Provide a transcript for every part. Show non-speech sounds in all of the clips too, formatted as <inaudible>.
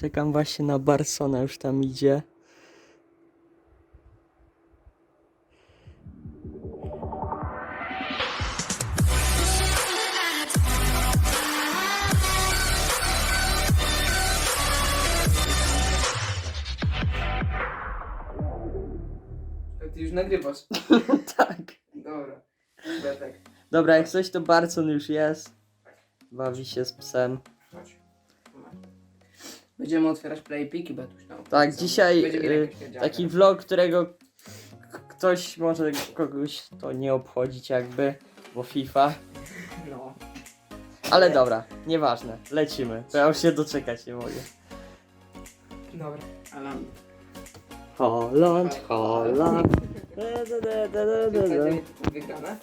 Czekam właśnie na Barsona, już tam idzie. Ty już nagrywasz. <laughs> tak. Dobra. Betek. Dobra, jak coś to Barson już jest. Bawi się z psem. Będziemy otwierać playpiki, Betuś. No. Tak, dzisiaj Będziemy y, taki vlog, którego ktoś może kogoś to nie obchodzić jakby, bo FIFA. No. Ale dobra, nieważne, lecimy. To ja już się doczekać nie mogę. Dobra. Alan. Holland, Holland. Da, da, da, da, da, da, da. Będzie wygrane?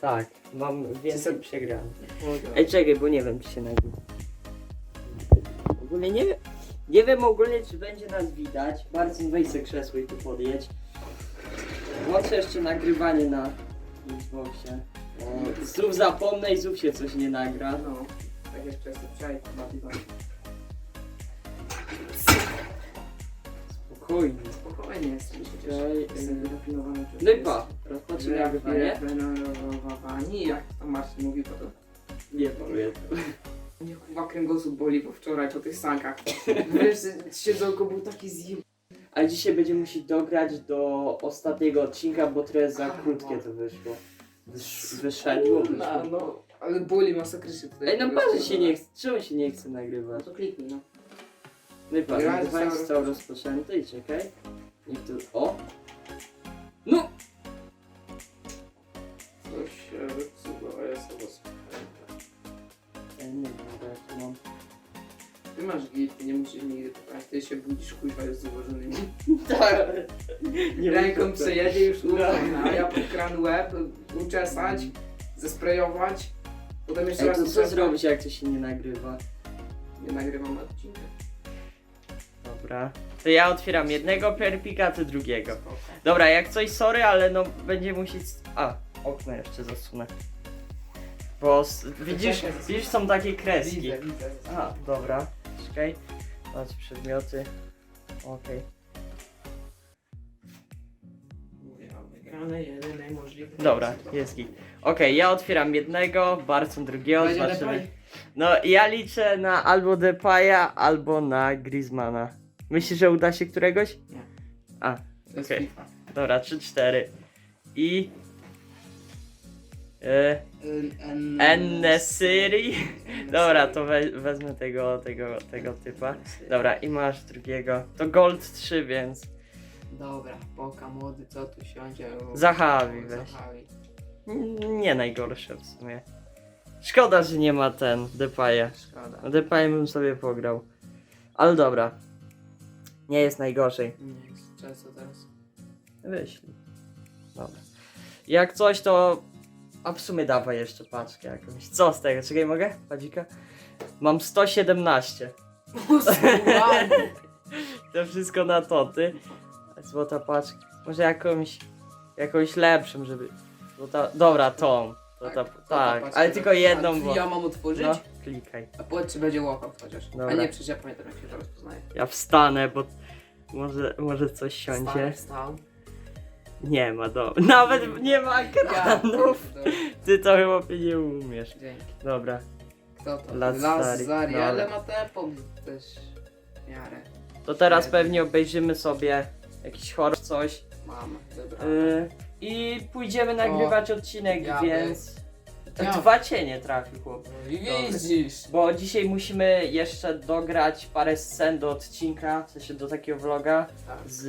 Tak, mam więcej Czy przegranych. Ej, Ej, czekaj, bo nie wiem, czy się nagrywa. Ogólnie nie wiem, nie wiem ogólnie, czy będzie nas widać. Bardzo weź se krzesło i tu podjedź. Włączę jeszcze nagrywanie na Xboxie. O, Znów zapomnę i znów się coś nie nagra. No. Tak jest przez to wczoraj. Spokojnie. Spokojnie jestem przecież. Jestem y. No i pa, nagrywanie. Wyrafinowani, jak to Marcin mówi, bo to... Nie pamiętam. Mnie kurwa kręgosłup boli, bo wczoraj po tych sankach. <laughs> Wreszcie siedzonko był taki zjem... Ale dzisiaj będziemy musieli dograć do ostatniego odcinka, bo trochę za krótkie no. to wyszło. Wysz, wyszedło. No, wyszło. no, ale boli masakrycznie tutaj. Ej, no patrz, się nie chce. Czemu się nie chce No nagrywać? to kliknij, no. No i patrz, została zostało rozpoczęte i czekaj. Niech tu... O! No! Masz git, ty nie musisz nigdy pokazać, ty się budzisz kuźwa już z. <laughs> Tak! Nie Ręką przejedzie już No. ubrana, a ja pod kran łeb, uczesać, zesprejować, potem jeszcze Ej, raz to co uczesać. zrobić, jak to się nie nagrywa? Nie nagrywam odcinka. Dobra. To ja otwieram jednego perpika, a ty drugiego. Spoko. Dobra, jak coś, sorry, ale no będzie musieć... A, okno jeszcze zasunę. Bo s- widzisz, widzisz, są takie kreski. Widzę, widzę. Aha, dobra. Czekaj. Patrz, przedmioty. Mam wygrane, jedynej możliwy. Dobra, jest git. Okej, ja otwieram jednego, Barson drugiego, Będzie zobaczymy. Depay? No, ja liczę na albo Depaya, albo na Griezmana. Myślisz, że uda się któregoś? Nie. A, To jest okej. FIFA. Dobra, 3-4. I... E, N-Siri. N- Dobra, to we, wezmę tego, tego, tego typa. Dobra, i masz drugiego. To Gold 3, więc... Dobra, Boka młody, co tu siądzie? Weź. Zahawi. n- Nie najgorsze w sumie. Szkoda, że nie ma ten Depaya. Szkoda. No Depayem bym sobie pograł. Ale dobra. Nie jest najgorzej. Nie jest często teraz. Wyślij. Dobra. Jak coś to... A w sumie dawaj jeszcze paczkę jakąś. Co z tego? Czekaj, mogę? Padzika? Mam 117. <laughs> To wszystko na toty. Złota paczka. Może jakąś... Jakąś lepszą, żeby... Złota... Dobra, tą. Złota... Tak, ale tylko jedną, bo... Ja mam otworzyć? No, klikaj. A powiedz, czy będzie walkout chociaż. A Dobra. nie, przecież ja pamiętam, jak się to rozpoznaje. Ja wstanę, bo... Może, może coś siądzie. Wstał, wstał. Nie ma do... Nawet nie ma ekranów. dobra, Ty to chyba nie umiesz. dzięki. Dobra. Kto to? Lazari. Lazari, No, ale ale- ma tempo też w miarę. To teraz Nie. pewnie obejrzymy sobie jakiś horror, coś. Mamy, dobra. Yy, I pójdziemy nagrywać odcinek, ja więc... Ja. Dwa cienie trafił chłop. I widzisz. Bo dzisiaj musimy jeszcze dograć parę scen do odcinka, w sensie do takiego vloga Tak, z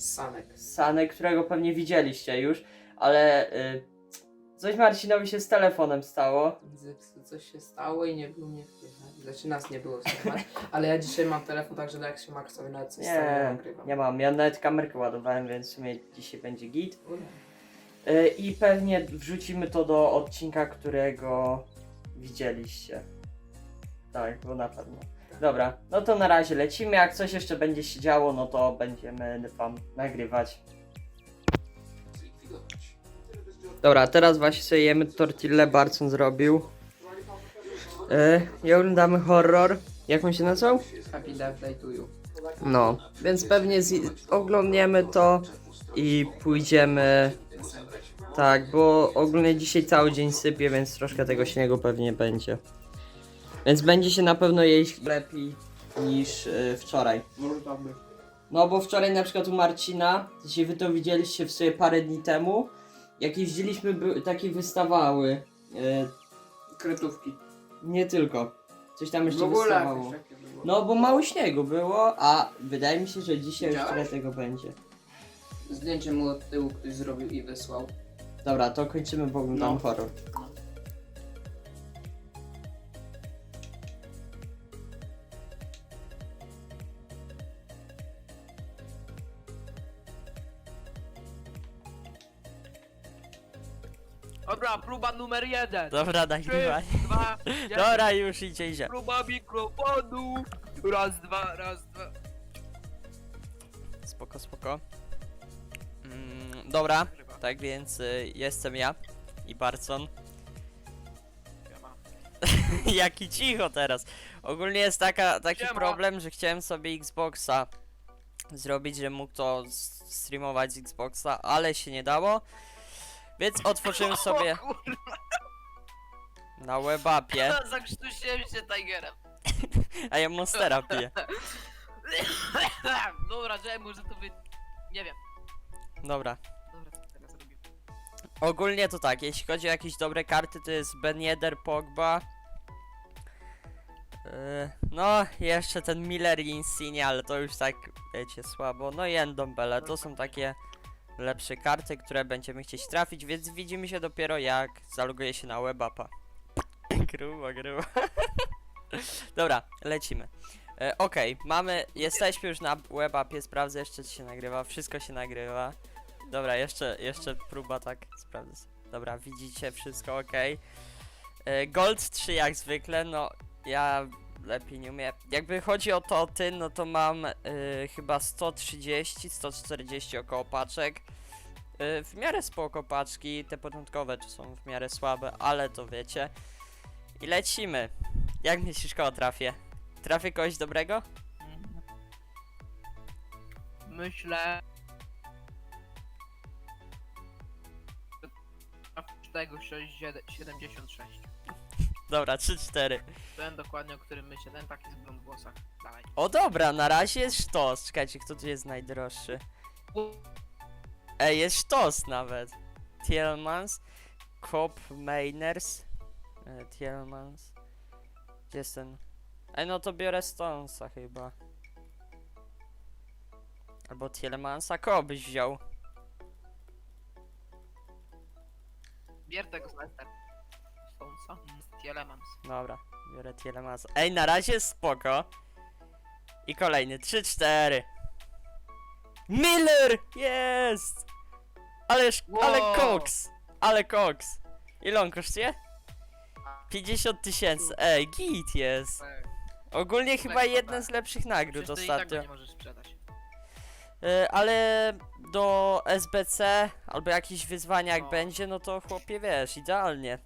Sanek. Sany, którego pewnie widzieliście już, ale y, coś Marcinowi się z telefonem stało. Zepsu, coś się stało i nie było mnie słychać. Znaczy nas nie było słychać, ale ja dzisiaj mam telefon, także jak się Max sobie nawet coś stanie, Nie, nagrywam. nie mam. Ja nawet kamerkę ładowałem, więc w sumie dzisiaj będzie git. Y, I pewnie wrzucimy to do odcinka, którego widzieliście. Tak, bo na pewno. Dobra, no to na razie lecimy. Jak coś jeszcze będzie się działo, no to będziemy wam nagrywać. Dobra, teraz właśnie sobie jemy tortillę, Barcon zrobił. Yy, I oglądamy horror. Jak on się nazywał? Happy birthday to you. No, więc pewnie z- oglądniemy to i pójdziemy. Tak, bo ogólnie dzisiaj cały dzień sypie, więc troszkę tego śniegu pewnie będzie. Więc będzie się na pewno jeść lepiej niż y, wczoraj. Może tak być. No bo wczoraj na przykład u Marcina, dzisiaj wy to widzieliście w sobie parę dni temu, jak jeździliśmy, by, takie wystawały. Y, Krytówki. nie tylko. Coś tam W jeszcze ogóle wystawało. jakieś takie było. No bo mało śniegu było, a wydaje mi się, że dzisiaj już Widziałeś? tyle tego będzie. Zdjęcie mu od tyłu ktoś zrobił i wysłał. Dobra, to kończymy, bo oglądam No. horror. Dobra, próba numer jeden. Dobra, nagrywaj. dwa, <laughs> jeden. Dobra, już idzie, idzie. Próba mikrofonu. Raz, dwa, raz, dwa. Spoko, spoko. Mm, dobra, tak więc y, jestem ja i. Siema. <laughs> Jaki cicho teraz. Ogólnie jest taka, taki Siema. problem, że chciałem sobie Xboxa zrobić, że mógł to s- streamować z Xboxa, ale się nie dało. Więc otworzyłem sobie O kurwa, na webapie, <laughs> zakrztusiłem się Tigerem. <laughs> a ja Monstera piję. <laughs> Dobra, że może to by... Nie wiem. Dobra. Dobra, co teraz robimy? Ogólnie to tak, jeśli chodzi o jakieś dobre karty, to jest Ben Yedder, Pogba. Yy, no, jeszcze ten Miller i Insigne, ale to już tak, wiecie, słabo. No i Endombele, to są takie lepsze karty, które będziemy chcieć trafić, więc widzimy się dopiero jak zaloguję się na webapa. <laughs> grubo, grubo. <laughs> Dobra, lecimy. E, Okej, mamy, jesteśmy już na webapie, sprawdzę jeszcze czy się nagrywa, wszystko się nagrywa. Dobra, jeszcze, jeszcze próba tak, sprawdzę. Dobra, widzicie wszystko ok. E, Gold 3 jak zwykle, no ja lepiej nie umiem. Jakby chodzi o toty, no to mam e, chyba 130, 140 około paczek. E, w miarę spoko paczki, te początkowe to są w miarę słabe, ale to wiecie. I lecimy. Jak myślisz, koło trafię? Trafię kogoś dobrego? Myślę... Tego 6, 76. Dobra, 3-4. Ten dokładnie, o którym myślę, ten taki z blond włosach. Dawaj. O dobra, na razie jest sztos. Czekajcie, kto tu jest najdroższy? Ej, jest sztos nawet. Tielemans, Kop Mainers, e, Tielemans. Gdzie jest ten? Ej, no to biorę Stonesa chyba. Albo Tielemansa, kogo byś wziął? Bier tego z Lester. Stonesa. Tielemans. Dobra, biorę Tielemans. Ej, na razie jest spoko. I kolejny, 3-4. Miller! Jest! Ależ, ale Wow. koks! Ale koks! Ile on kosztuje? 50 tysięcy. Ej, git jest. Ogólnie chyba tak, jedna tak. z lepszych nagród Przecież ty i tak go ostatnio. nie możesz sprzedać. Y, ale do SBC albo jakieś wyzwania jak No. będzie, no to chłopie wiesz, idealnie.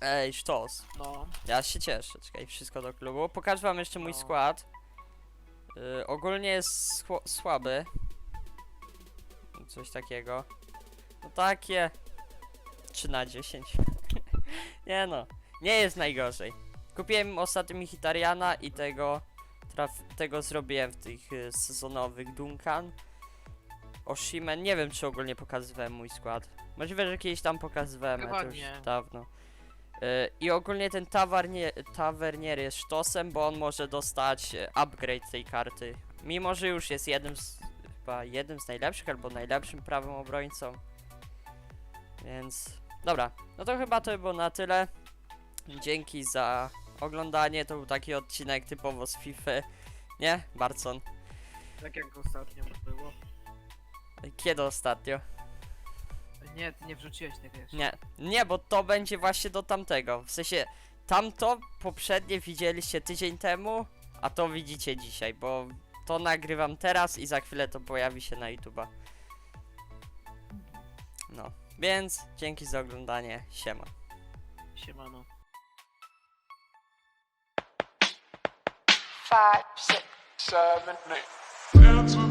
Ej, sztos. No. Ja się cieszę, czekaj, wszystko do klubu. Pokażę wam jeszcze mój No. skład. Y, ogólnie jest sło- słaby. Coś takiego. No takie 3 na 10. <laughs> nie no, nie jest najgorzej. Kupiłem ostatnio Michitariana i tego traf tego zrobiłem w tych y, sezonowych Duncan. Oshimen, nie wiem czy ogólnie pokazywałem mój skład. Możliwe, że kiedyś tam pokazywałem, ale to już dawno. I ogólnie ten tawarnie, tawernier jest sztosem, bo on może dostać e, upgrade tej karty. Mimo, że już jest jednym z, chyba jednym z najlepszych albo najlepszym prawym obrońcą. Więc dobra, no to chyba to by było na tyle. Dzięki za oglądanie. To był taki odcinek typowo z FIFA. Nie, Barcon. Tak jak ostatnio było. Kiedy ostatnio? Nie, ty nie wrzuciłeś tego jeszcze. Nie, nie, bo to będzie właśnie do tamtego. W sensie, tamto poprzednie widzieliście tydzień temu, a to widzicie dzisiaj, bo to nagrywam teraz i za chwilę to pojawi się na YouTube'a. No, więc dzięki za oglądanie, siema. Siemano. five, six. seven, eight. Dance with